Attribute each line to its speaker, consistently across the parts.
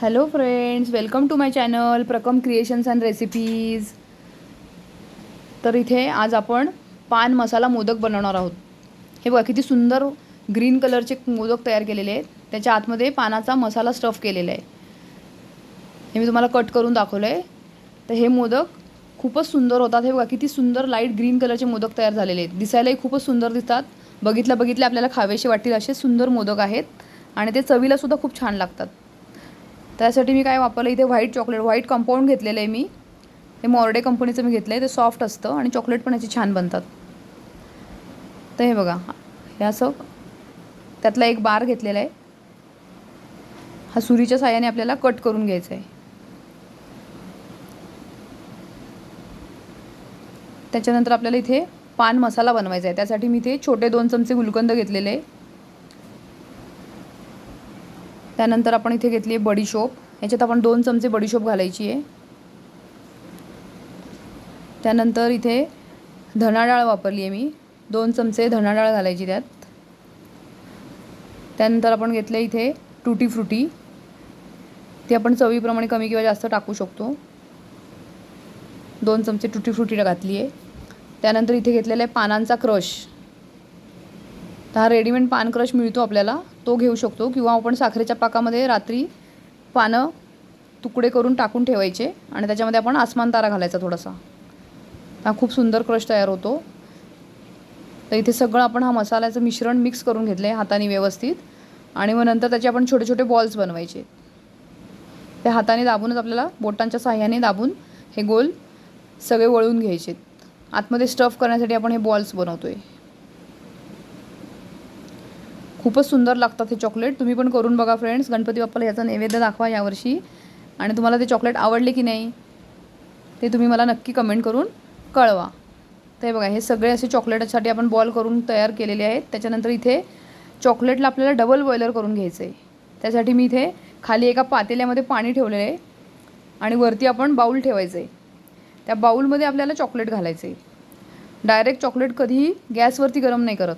Speaker 1: Hello friends welcome to my channel Prakam creations and recipes तर इथे आज आपण पान मसाला मोदक बनवणार आहोत. हे बघा किती सुंदर ग्रीन कलरचे मोदक तयार केलेले आहेत. त्याच्या आतमध्ये पानाचा मसाला स्टफ केलेला आहे. हे मी तुम्हाला कट करून दाखवलं आहे तर हे मोदक खूपच सुंदर होतात. हे बघा किती सुंदर लाइट ग्रीन कलरचे मोदक तयार झालेले आहेत. दिसायलाही खूपच सुंदर दिसतात. बघितल्या बघितल्या आपल्याला खावेसे वाटतील असे सुंदर मोदक आहेत. आणि ते चवीलासुद्धा खूप छान लागतात. त्यासाठी मी काय वापरलं इथे व्हाईट चॉकलेट व्हाईट कंपाऊंड घेतलेलं आहे मी. हे मॉर्डे कंपनीचं मी घेतलं आहे ते सॉफ्ट असतं आणि चॉकलेट पण याचे छान बनतात. तर हे बघा हे असं त्यातला एक बार घेतलेला आहे. हा सुरीच्या साह्याने आपल्याला कट करून घ्यायचा आहे त्याच्यानंतर आपल्याला इथे पान मसाला बनवायचा आहे. त्यासाठी मी इथे छोटे दोन चमचे गुलकंद घेतलेले आहे. त्यानंतर आपण इथे घेतली आहे बडीशोप याच्यात आपण दोन चमचे बडीशोप घालायची आहे त्यानंतर इथे धना डाळ वापरली आहे मी. दोन चमचे धनाडाळ घालायची त्यात. त्यानंतर आपण घेतलं इथे टुटी फ्रुटी. ती आपण चवीप्रमाणे कमी किंवा जास्त टाकू शकतो. दोन चमचे टुटी फ्रुटी घातली आहे त्यानंतर इथे घेतलेला आहे पानांचा क्रश. तर हा रेडीमेड पान क्रश मिळतो आपल्याला. तो घेऊ शकतो किंवा आपण साखरेच्या पाकामध्ये रात्री पानं तुकडे करून टाकून ठेवायचे आणि त्याच्यामध्ये आपण आसमान तारा घालायचा थोडासा. हा खूप सुंदर क्रश तयार होतो. तर इथे सगळं आपण हा मसाल्याचं मिश्रण मिक्स करून घेतलं आहे हाताने व्यवस्थित. आणि मग नंतर त्याचे आपण छोटे छोटे बॉल्स बनवायचे. ते हाताने दाबूनच आपल्याला बोटांच्या साह्याने दाबून हे गोल सगळे वळून घ्यायचे. आतमध्ये स्टफ करण्यासाठी आपण हे बॉल्स बनवतो आहे खूपच सुंदर लागतात हे चॉकलेट. तुम्ही पण करून बघा फ्रेंड्स. गणपती बाप्पाला याचा नैवेद्य दाखवा यावर्षी. आणि तुम्हाला ते चॉकलेट आवडले की नाही ते तुम्ही मला नक्की कमेंट करून कळवा. ते बघा हे सगळे असे चॉकलेटसाठी आपण बॉल करून तयार केलेले आहेत. त्याच्यानंतर इथे चॉकलेटला आपल्याला डबल बॉयलर करून घ्यायचं आहे त्यासाठी मी इथे खाली एका पातेल्यामध्ये पाणी ठेवलेलं आहे आणि वरती आपण बाऊल ठेवायचं आहे त्या बाऊलमध्ये आपल्याला चॉकलेट घालायचं आहे डायरेक्ट चॉकलेट कधीही गॅसवरती गरम नाही करत.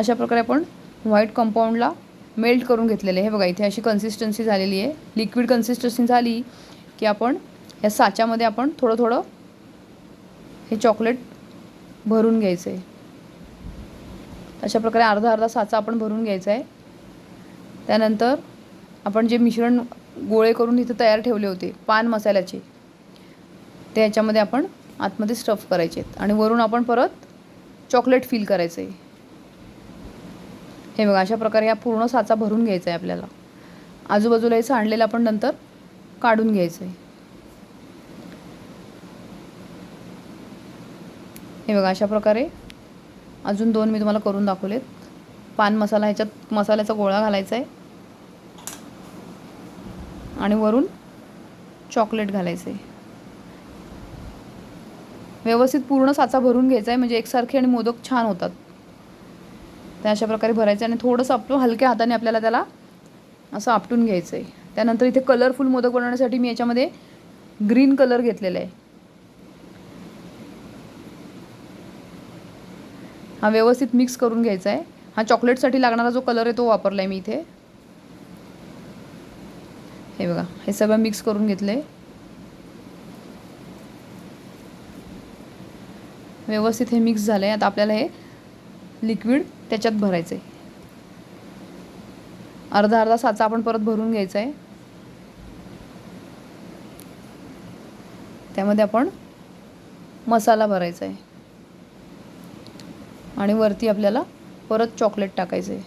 Speaker 1: अशा प्रकारे आपण व्हाईट कंपाऊंडला मेल्ट करून घेतलेले हे बघा इथे अशी कन्सिस्टन्सी झालेली आहे. लिक्विड कन्सिस्टन्सी झाली की आपण या साच्यामध्ये आपण थोडं थोडं हे चॉकलेट भरून घ्यायचं आहे अशा प्रकारे अर्धा अर्धा साचा आपण भरून घ्यायचा आहे. त्यानंतर आपण जे मिश्रण गोळे करून इथे तयार ठेवले होते पान मसाल्याचे ते याच्यामध्ये आपण आतमध्ये स्टफ करायचे आहेत आणि वरून आपण परत चॉकलेट फील करायचं आहे हे बघा अशा प्रकारे हा पूर्ण साचा भरून घ्यायचा आहे आपल्याला. आजूबाजूला हे सांडलेलं आपण नंतर काढून घ्यायचं आहे हे बघा अशा प्रकारे अजून दोन मी तुम्हाला करून दाखवलेत. पान मसाला ह्याच्यात मसाल्याचा गोळा घालायचा आहे आणि वरून चॉकलेट घालायचं आहे व्यवस्थित पूर्ण साचा भरून घ्यायचा आहे म्हणजे एकसारखे आणि मोदक छान होतात. त्या अशा प्रकारे भरायचं आणि थोडंसं आपलं हलक्या हाताने आपल्याला त्याला असं आपटून घ्यायचं आहे त्यानंतर इथे कलरफुल मोदक बनवण्यासाठी मी याच्यामध्ये ग्रीन कलर घेतलेला आहे. हा व्यवस्थित मिक्स करून घ्यायचा आहे. हा चॉकलेटसाठी लागणारा जो कलर आहे तो वापरला आहे मी इथे. हे बघा हे सगळं मिक्स करून घेतलं आहे व्यवस्थित हे मिक्स झालं आहे आता आपल्याला हे लिक्विड त्याच्यात भरायचं आहे अर्धा अर्धा साचा आपण परत भरून घ्यायचा आहे त्यामध्ये आपण मसाला भरायचा आहे आणि वरती आपल्याला परत चॉकलेट टाकायचं आहे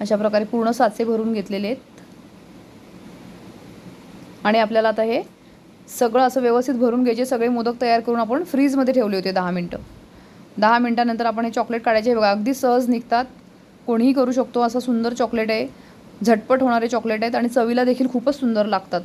Speaker 1: अशा प्रकारे पूर्ण साचे भरून घेतलेले आहेत. आणि आपल्याला आता हे सगळं असं व्यवस्थित भरून घ्यायचे सगळे मोदक तयार करून आपण फ्रीजमध्ये ठेवले होते दहा मिनटं. दहा मिनटानंतर आपण हे चॉकलेट काढायचे. बघा अगदी सहज निघतात. कोणीही करू शकतो असं सुंदर चॉकलेट आहे. झटपट होणारे चॉकलेट आहेत आणि चवीला देखील खूपच सुंदर लागतात.